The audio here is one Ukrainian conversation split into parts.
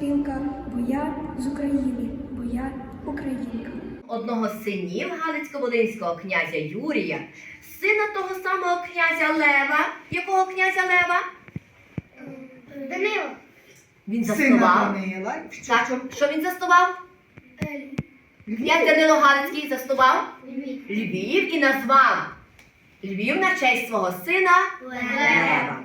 грає сопілка, бо я з України, бо я українка. одного з синів Галицько-Волинського князя Юрія, сина того самого князя Лева. Якого князя Лева? Данило. Він заснував. Данила. Так, що він заснував? Князь Данило Галицький заснував Львів і назвав Львів на честь свого сина Лева.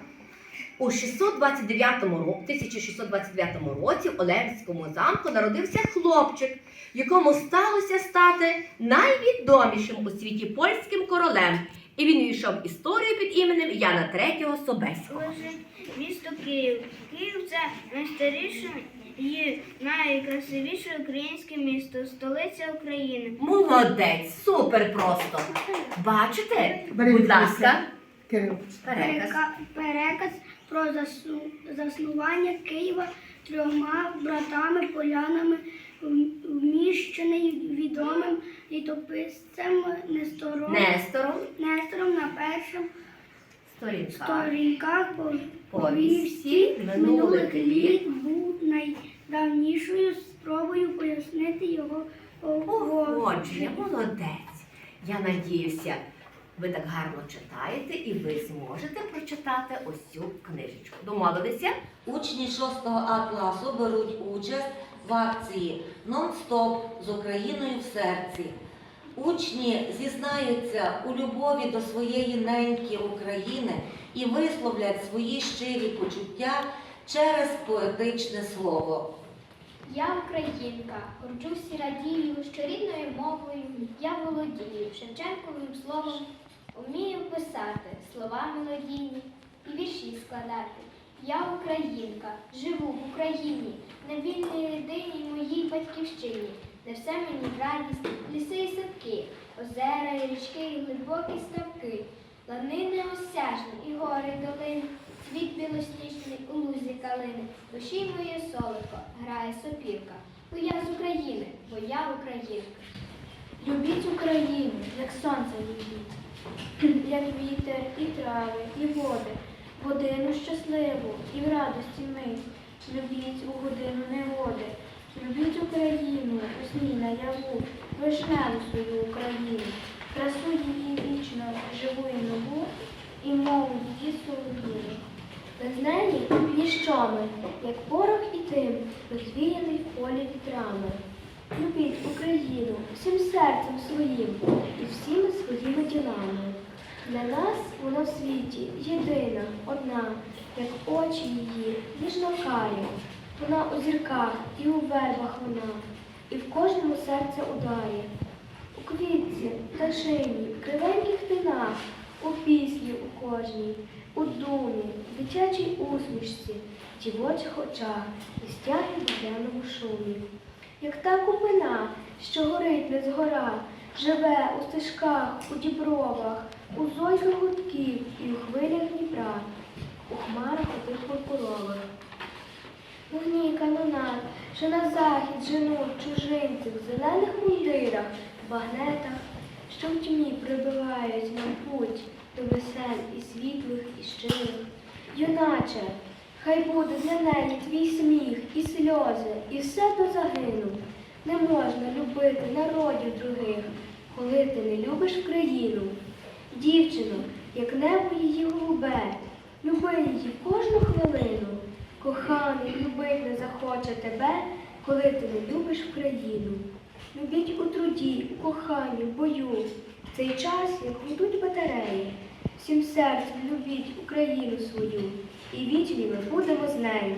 У 629 ро- 1629 році в Олевському замку народився хлопчик, якому сталося стати найвідомішим у світі польським королем. І він війшов в історію під іменем Яна III Собеського. Місто Київ. Київ це найстаріше і найкрасивіше українське місто, столиця України. Молодець, супер просто. Бачите? Будь ласка, переказ. Переказ про засну- заснування Києва трьома братами полянами, вміщений відомим літописцем Нестором, Нестором, Нестором на перших сторінка. сторінках Повісті минулих літ. був найдавнішою спробою пояснити його Погодження, молодець. Я надіюся, ви так гарно читаєте і ви зможете прочитати ось цю книжечку. Домовилися? Учні 6 А класу беруть участь в акції «Нон-стоп з Україною в серці. Учні зізнаються у любові до своєї неньки України і висловлять свої щирі почуття через поетичне слово. Я українка, горджусь і радію, що рідною мовою я володію Шевченковим словом, вмію писати слова мелодійні і вірші складати. Я українка, живу в Україні, на вільній єдиній моїй батьківщині, де все мені радість, ліси і садки, озера і річки, і глибокі ставки, ланини осяжні і гори долини, Цвіт білосніжний у лузі калини, душі моє солодко грає сопілка. Бо я з України, бо я українка. Любіть Україну, як сонце любіть, як вітер і трави, і води, годину щасливу і в радості мить. Любіть у годину негоди, любіть Україну, у сні наяву, вишневу свою Україну, красу її вічно, живу і нову, і мову її солов'їну. Без неї ніщо ми, як порох і дим, розвіяний в полі вітрами. Любіть Україну всім серцем своїм і всіми своїми ділами. Для нас вона в світі єдина, одна, як очі її, ніжно карі. Вона у зірках і у вербах вона, і в кожному серце ударі. У квітці, пташині, кривеньких тинах, у пісні у кожній, у думі, дитячій усмішці, дівочих очах і стяги буденному шумі. Як та купина, що горить не згора, живе у стежках, у дібровах, у зойках гудків і у хвилях Дніпра, у хмарах отих пурпурових. Вогні канонат, що на захід женуть чужинців в зелених мундирах, багнетах, що в тьмі прибивають нам путь до весел і світлих, і щирих. Юначе, хай буде для неї твій сміх і сльози, і все до загину. Не можна любити народів других, коли ти не любиш країну. Дівчино, як небо її голубе, люби її кожну хвилину. Коханий любить не захоче тебе, коли ти не любиш країну. Любіть у труді, у коханні, в бою, в цей час, як гудуть батареї. Всім серцем любіть Україну свою, і вічні ми будемо з нею.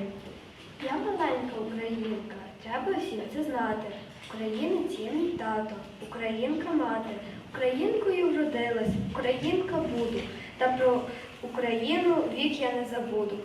Я маленька українка, треба всім це знати. Українець є тато, українка мати, українкою вродилась, українка буду, та про Україну вік я не забуду.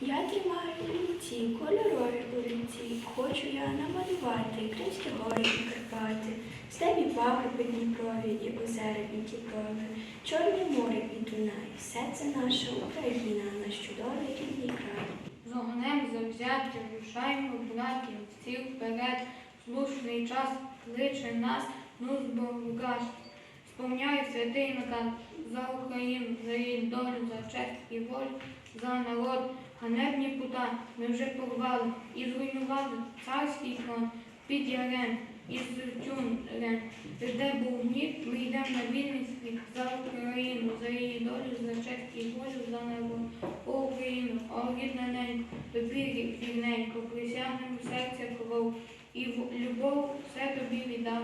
Я тримаю олівці, кольорові олівці. Хочу я намалювати Кримські гори і Карпати, степі пагорби Дніпрові і озера Дніпрові, Чорне море і Дунай. Все це наша Україна, наш чудовий рідний край. З огнем завзяття рушаймо, братів, всіх вперед, слушний час кличе нас, ну зборукаш. Сповняй святий наказ за Україну, за її долю, за честь і волю, за народ. Ганебні пута ми вже порвали і зруйнували царський трон під ярем і тюрем. Де був гнів, ми йдемо на вільний світ за Україну, за її долю, за честь і волю, за народ. О Україну, о рідна ненько, тобі рівненько, присягнемо серця кров, і в любов все тобі віддав.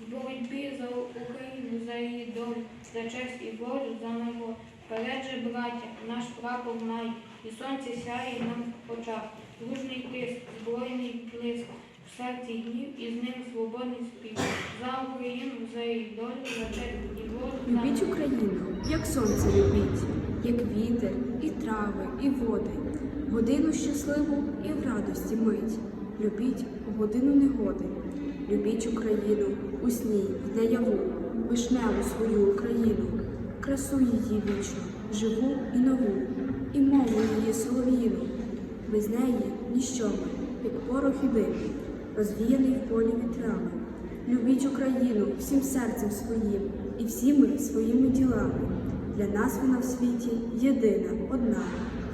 В боротьбі за Україну, за її долю, за честь і волю, за народ. Вперед же, браття, наш прапор май, і сонце сяє нам в очах. Дружний тиск, збройний блиск, в серці гнів і з ним свободний спів. За Україну, за її долю, за честь і волю, Любіть. Україну, як сонце любіть, як вітер, і трави, і води, годину щасливу і в радості мить. Любіть у годину негоди. Любіть Україну у сні й наяву, вишневу свою Україну, красу її вічну, живу і нову, і мову її солов'їну. Без неї ніщо як порох і дим, розвіяний в полі вітрами. Любіть Україну всім серцем своїм і всіми своїми ділами. Для нас вона в світі єдина, одна,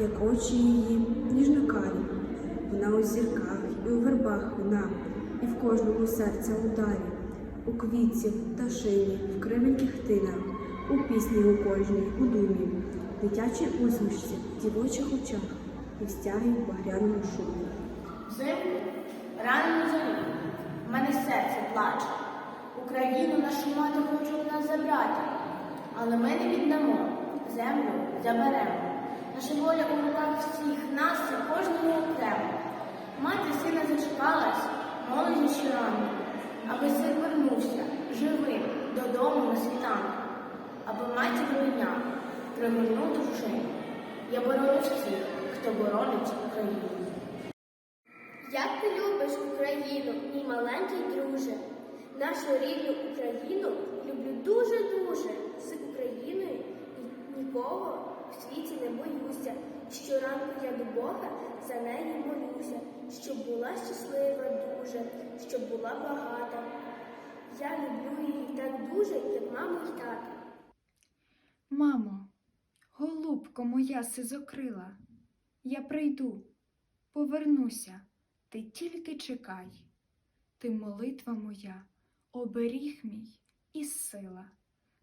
як очі її ніжно-карі. Вона у зірках і у вербах вона, і в кожному серця ударі, у квітці, в пташині, в кривеньких тинах, у пісні у кожній, у думі, дитячій усмішці, в дівочих очах і в стягі в багряному шумі. Взимку рано зорі, в мене серце плаче. Україну нашу мати хочуть нас забрати, але ми не віддамо, землю заберемо. Наша воля у руках всіх нас і кожному окремо. Мати сина зачекалась, молоді щоранку, аби син вернувся живим додому на світанку, аби матір дня пригорнув дружину. Я бороню всіх, хто боронить Україну. Як ти любиш Україну, мій маленький друже. Нашу рідну Україну люблю дуже-дуже. З Україною ні- нікого в світі не боюся. Щоранку я до Бога за неї молюся, щоб була щаслива дуже, щоб була багата. Я люблю її так дуже, як маму й тата. Мамо, голубко моя сизокрила, я прийду, повернуся, ти тільки чекай. Ти молитва моя, оберіг мій і сила.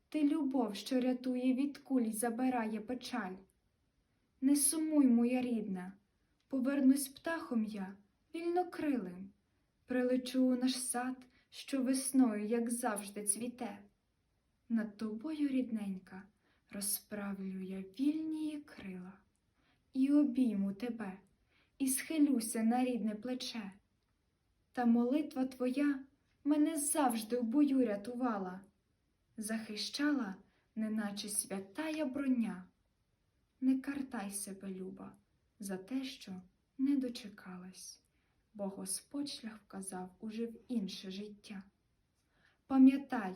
Ти любов, що рятує від куль, забирає печаль. Не сумуй, моя рідна, повернусь птахом я, вільнокрилим, прилечу у наш сад, що весною, як завжди, цвіте. Над тобою, рідненька, розправлю я вільні крила, і обійму тебе, і схилюся на рідне плече. Та молитва твоя мене завжди в бою рятувала, захищала, неначе святая броня. Не картай себе, люба, за те, що не дочекалась, бо Господь шлях вказав уже в інше життя. Пам'ятай,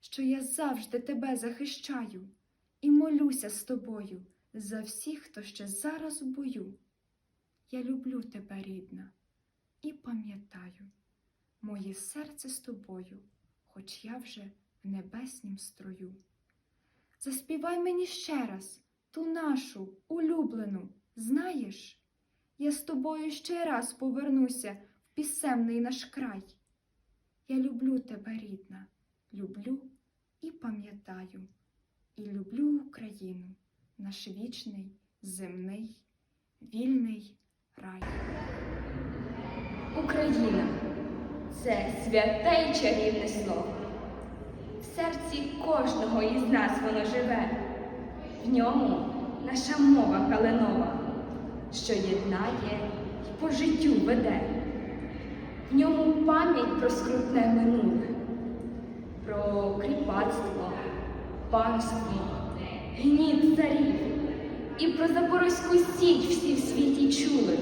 що я завжди тебе захищаю і молюся з тобою за всіх, хто ще зараз в бою. Я люблю тебе, рідна, і пам'ятаю, моє серце з тобою, хоч я вже в небеснім строю. Заспівай мені ще раз ту нашу улюблену, знаєш, я з тобою ще раз повернуся в пісемний наш край. Я люблю тебе, рідна, люблю і пам'ятаю, і люблю Україну, наш вічний, земний, вільний рай. Україна це святе й чарівне слово. В серці кожного із нас воно живе, в ньому наша мова калинова, що єднає й по життю веде, в ньому пам'ять про скрутне минуле, про кріпацтво, панство, гніт царів, і про Запорозьку січ всі в світі чули,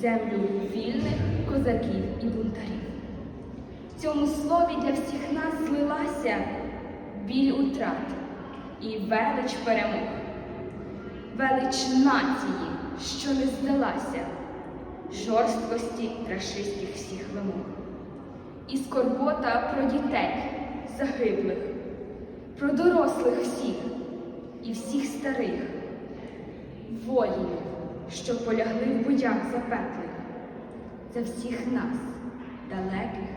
землю вільних козаків і бунтарів. В цьому слові для всіх нас злилася біль утрат і велич перемог, велич нації, що не здалася, жорсткості рашистських всіх вимог, і скорбота про дітей загиблих, про дорослих всіх і всіх старих, воїнів, що полягли в боях запеклих, за всіх нас, далеких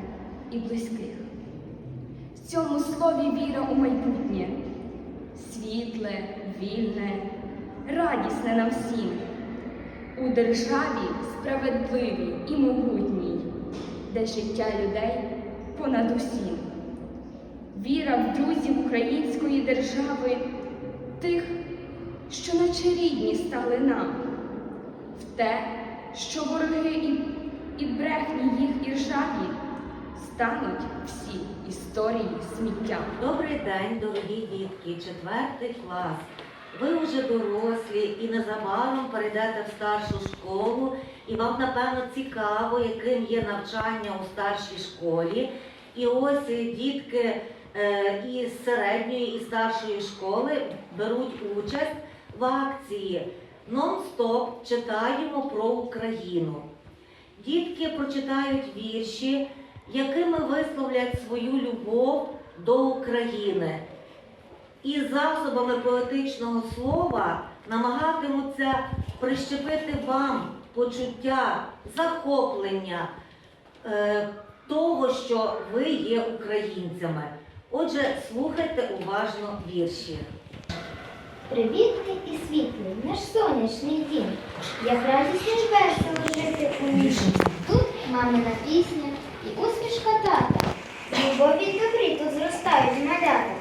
і близьких. В цьому слові віра у майбутнє, світле, вільне, радісне нам всім, у державі справедливій і могутній, де життя людей понад усім. Віра в друзів української держави, тих, що наче рідні стали нам, в те, що вороги і, брехні їх і ржаві стануть всі історії сміттям. Добрий день, дорогі дітки, четвертий клас. Ви вже дорослі і незабаром перейдете в старшу школу, і вам, напевно, цікаво, яким є навчання у старшій школі. І ось дітки е, із середньої і старшої школи беруть участь в акції Нон-стоп читаємо про Україну. Дітки прочитають вірші, якими висловлять свою любов до України. І засобами поетичного слова намагатимуться прищепити вам почуття захоплення е, того, що ви є українцями. Отже, слухайте уважно вірші. Привітний і світлий наш сонячний дім. Як радісно й весело жити у ній. Тут мамина пісня і усмішка тата. Любові й добрі тут зростають малята.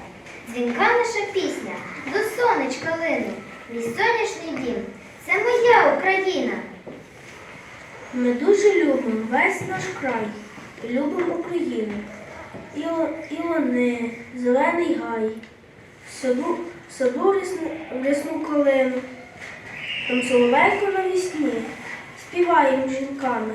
Дзвінка наша пісня до сонечка лине. Мій сонячний дім це моя Україна. Ми дуже любимо весь наш край, любимо Україну. І, і вони, зелений гай, саду, саду лісну, лісну калину. Там соловейко навісні, співаємо жінками,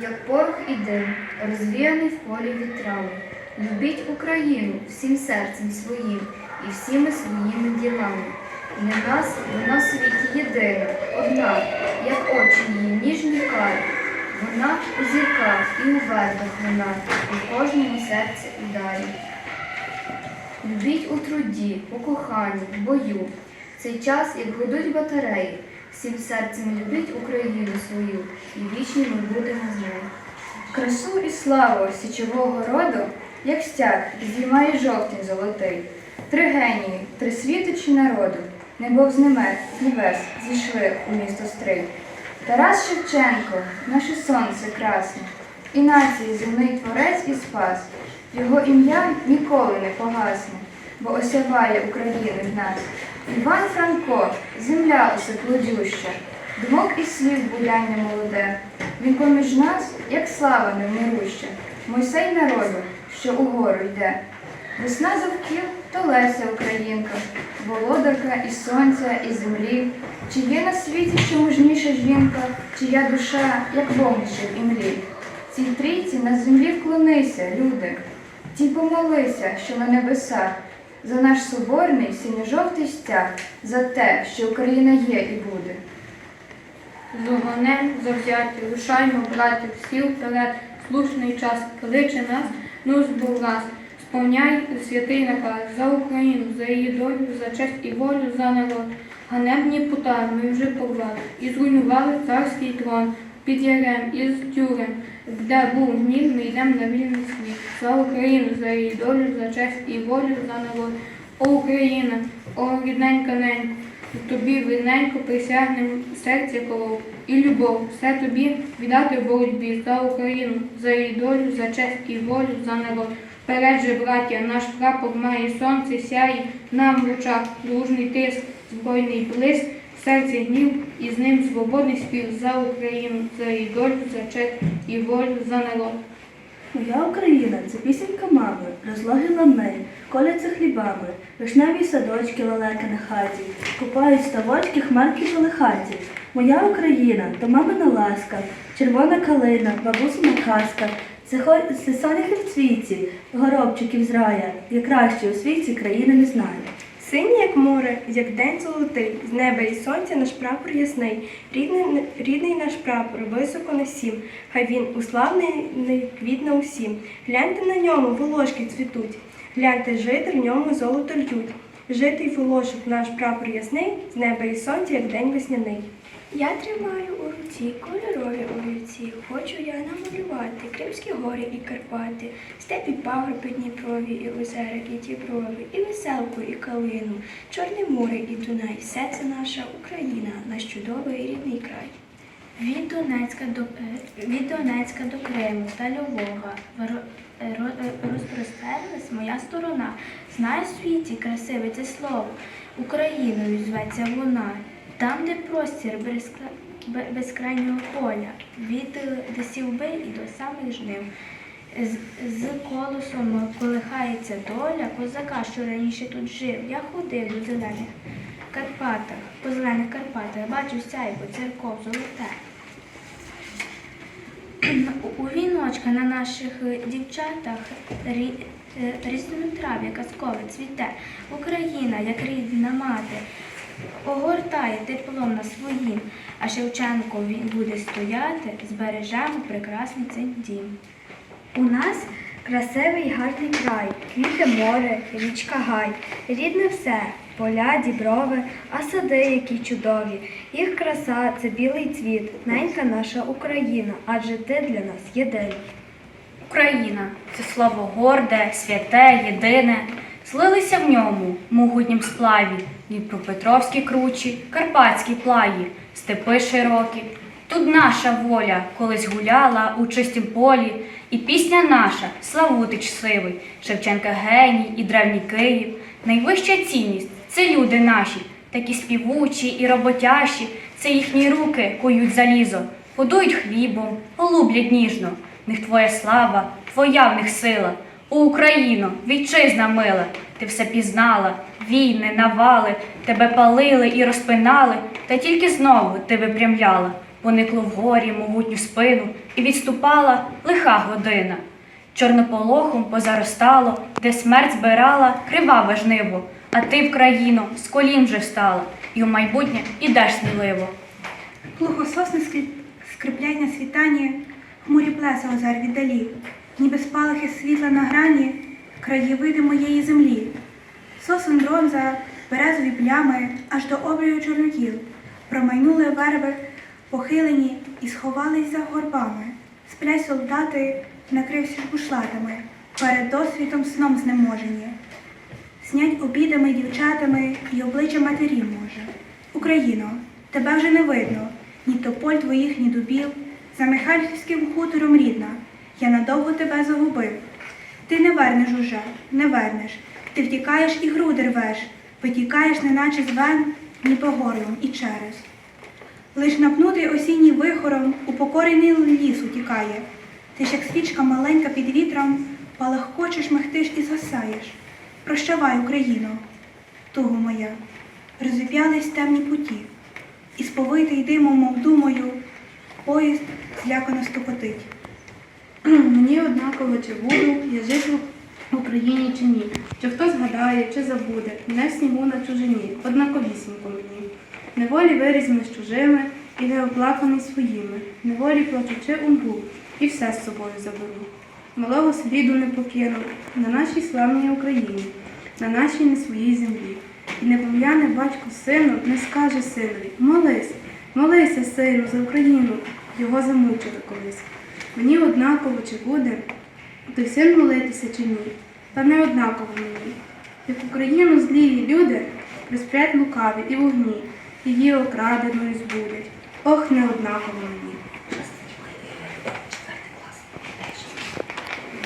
як порох і дим, розвіяний в полі вітрами. Любіть Україну всім серцем своїм і всіми своїми ділами. Для нас вона в світі єдина, одна, як очі її ніжні карі. Вона у зірках і у вербах вона, у кожному серці ударі. Любіть у труді, у коханні, в бою. Цей час, як гудуть батареї, всім серцем любіть Україну свою, і вічні ми будемо з нею. Красу і славу січового роду, як стяг, здіймає жовтень золотий. Три генії, три світочі народу, небо з небес, з небес зійшли у місто Стрий. Тарас Шевченко, наше сонце красне, і нації земний творець і спас. Його ім'я ніколи не погасне, бо осяває Україну в нас. Іван Франко, земля усе плодюща, думок і слів будяння молоде. Він поміж нас, як слава невмируща, Мойсей народу, що угору йде. Весна завків, то Леся Українка, володарка і сонця, і землі. Чи є на світі ще мужніша жінка, чия душа, як вогнище в імлі? Цій трійці на землі вклонися, люди, ті помолися, що на небесах, за наш соборний синьо-жовтий стяг, за те, що Україна є і буде. Зогонем завзяти, рушаймо, брати, всі вперед, слушний час, кличе нас, ну збув раз. Сповняй святий наказ за Україну, за її долю, за честь і волю, за народ. Ганебні пута ми вже поклали і зруйнували царський трон. Під ярем і з тюрем, де був гнів, ми йдемо на вільний світ. За Україну, за її долю, за честь і волю, за народ. О Україна, о рідненька ненька, тобі виненько присягнем серця колов і любов, все тобі віддати в боротьбі за Україну, за її долю, за честь і волю, за народ. Вперед же, браття, наш прапор має сонце, сяє нам в очах, дружний тиск, збройний блиск, серці гнів, і з ним свободний спів за Україну, за її долю, за честь і волю, за народ. Моя Україна це пісенька мами, розлоги лани, коляться хлібами, вишневі садочки лелеки на хаті, купають ставочки хмарки хаті. Моя Україна то мамина ласка, червона калина, бабусина казка, це, хо... це соняхи в цвіті, горобчиків з рая, я краще у світі країни не знаю. Синій, як море, як день золотий, з неба і сонця наш прапор ясний, рідний, рідний наш прапор, високо на сім, хай він уславний квітне усім. Гляньте на ньому, волошки цвітуть, гляньте, жити в ньому золото льють. Житий волошок наш прапор ясний, з неба і сонця, як день весняний. Я тримаю у руці кольорові олівці, хочу я намалювати Кримські гори і Карпати, степі пагорби Дніпрові, і озера, і Діброві, і веселку, і калину, Чорне море і Дунай, все це наша Україна, наш чудовий рідний край. Від Донецька до е, від Донецька до Криму та Львова розпростерлась моя сторона. Знає в світі красиве це слово. Україною зветься вона. Там, де простір безкрайнього поля, від е, лісівби і до самих жнив. З, з колосом колихається доля козака, що раніше тут жив. Я ходив до зелених Карпатах, по зелених Карпатах, бачу сяйво, церков, золоте. У- віночка на наших е, дівчатах рі, е, різнотрав'я казкове цвіте. Україна, як рідна мати, огортає теплом на своїм, а Шевченко він буде стояти, збережемо прекрасний цей дім. У нас красивий гарний край, квіти море, річка гай, рідне все, поля, діброви, а сади, які чудові. Їх краса це білий цвіт, ненька наша Україна, адже ти для нас єдиний. Україна це слово горде, святе, єдине. Злилися в ньому, могутнім сплаві, Дніпропетровські кручі, Карпатські плаї, степи широкі. Тут наша воля колись гуляла у чистім полі, і пісня наша, Славутич сивий, Шевченка геній і древній Київ. Найвища цінність це люди наші, такі співучі і роботящі, це їхні руки кують залізо, подують хлібом, голублять ніжно. В них твоя слава, твоя в них сила. О, Україно, вітчизна мила, ти все пізнала, війни, навали, тебе палили і розпинали, та тільки знову ти випрямляла, поникло вгорі могутню спину, і відступала лиха година. Чорнополохом позаростало, де смерть збирала криваве жниво, а ти в країну з колін вже встала, і у майбутнє ідеш сміливо. Глухососне скріп- скрипляння світання, хмурі плеса озер віддалі, ніби спалахи світла на грані, краєвиди моєї землі. Сосен бронза, березові плями, аж до обрію чорнотіл, промайнули верби, похилені і сховались за горбами. Сплять солдати, накривши бушлатами, перед досвідом сном знеможені. Снять обідами дівчатами і обличчя матері може. Україно, тебе вже не видно, ні тополь твоїх, ні дубів, за Михайлівським хутором рідна, я надовго тебе загубив. Ти не вернеш уже, не вернеш, ти втікаєш і груди рвеш, витікаєш, неначе з вен, ні по горлом і через. Лиш напнутий осінній вихором упокорений ліс утікає. Ти ж як свічка маленька під вітром, палахкочеш, мехтиш і згасаєш. Прощавай, Україно, туго моя, розвіп'ялись темні путі, і сповитий димом, мов думаю, поїзд злякано стукотить. Мені однаково, чи буду я жити в Україні чи ні, чи хтось згадає, чи забуде, не снігу на чужині, однаковісінько мені. Неволі виріс з чужими і не оплаканий своїми, неволі плачучи умру, і все з собою заберу. Малого сліду не покину на нашій славній Україні, на нашій не своїй землі. І не пом'яне батько сину, не скаже синові, молись, молися, сину, за Україну, його замучили колись. Мені однаково, чи буде той син молитися чи ні, та не однаково мені. Як Україну злії люди розп'ять лукаві і вогні, її окраденою збудять. Ох, не однаково мені.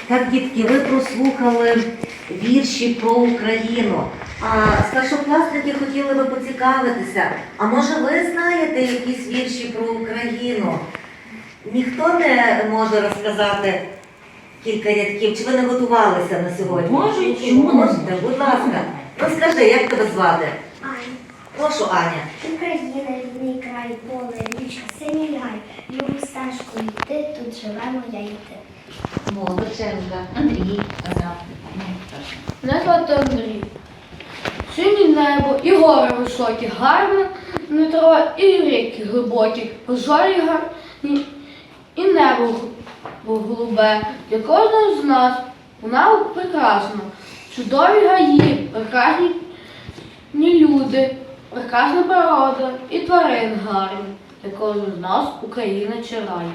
Так, дітки, ви прослухали вірші про Україну. А старшокласники хотіли би поцікавитися. А може ви знаєте якісь вірші про Україну? Ніхто не може розказати кілька рядків, чи ви не готувалися на сьогодні? Можу, чому не Можете, будь ласка. Розкажи, як тебе звати? Аня, Прошу, Аня. Україна, рідний край, поле, річка, синій гай. Любу стежку йти, тут живе моя йти. Молодченка. Андрій казав. Мене звати Андрій. Синє небо і гори високі, гарне Дмитро, і ріки глибокі, позорі гарні, і небо г- голубе. Для кожного з нас вона прекрасна. Чудові гаї, прекрасні люди, прекрасна природа і тварин гарні. Для кожного з нас Україна чи рай.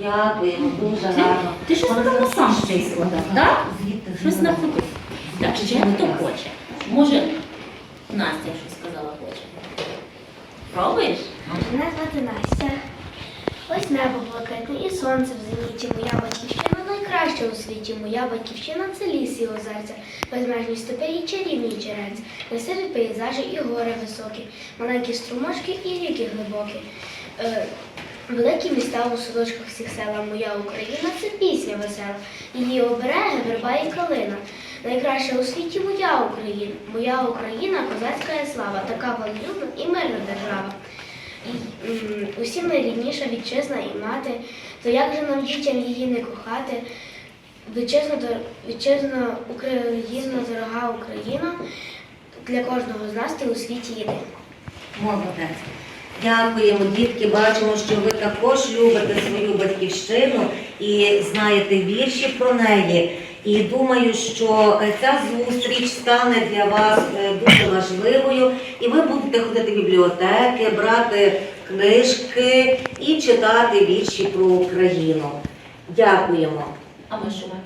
Дякуємо, дуже гарно. Ти щось напевно сам ще й складав, так? Звідти Щось знала. Так, чи хто хоче? Може, Настя щось сказала хоче. Пробуєш? Мене звати Настя. Ось небо блакитне і сонце в зеніті. Моя батьківщина найкраща у світі. Моя батьківщина це ліс і озерця, безмежні степи і чарівні черець, красиві пейзажі і гори високі, маленькі струмочки і ріки глибокі. Е, Великі міста у садочках всіх села Моя Україна це пісня весела. Її обереги, верба і калина. Найкраща у світі моя Україна. Моя Україна козацька слава, така волелюбна і мирна держава. Усім найрідніша вітчизна і мати, то як же нам дітям її не кохати? Вітчизна, вітчизна Україна, дорога Україна, для кожного з нас ти у світі єдина. Молодець. Дякуємо, дітки. Бачимо, що ви також любите свою батьківщину і знаєте вірші про неї. І думаю, що е, ця зустріч стане для вас е, дуже важливою, і ви будете ходити в бібліотеки, брати книжки і читати вірші про Україну. Дякуємо. А ми?